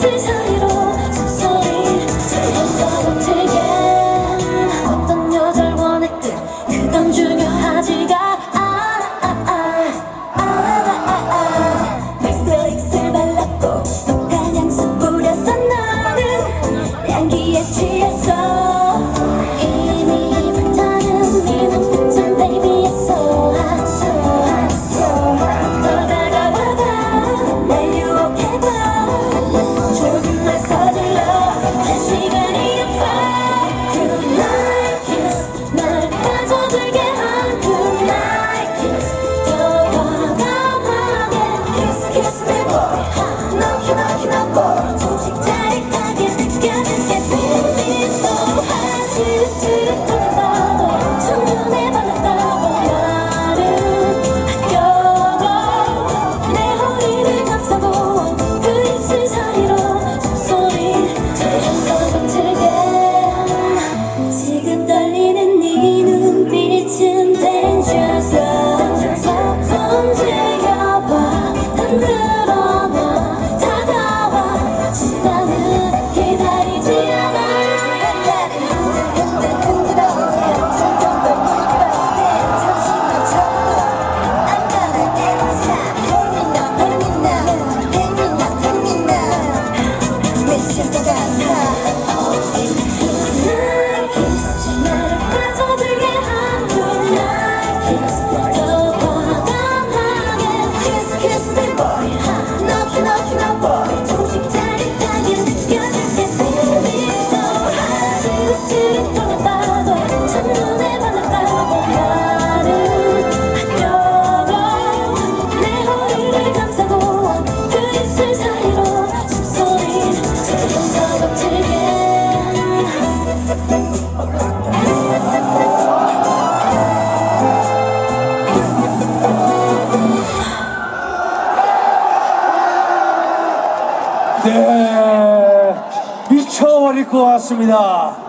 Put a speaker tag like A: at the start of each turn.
A: 쓴 소리로 to the 네, 미쳐버릴 것 같습니다.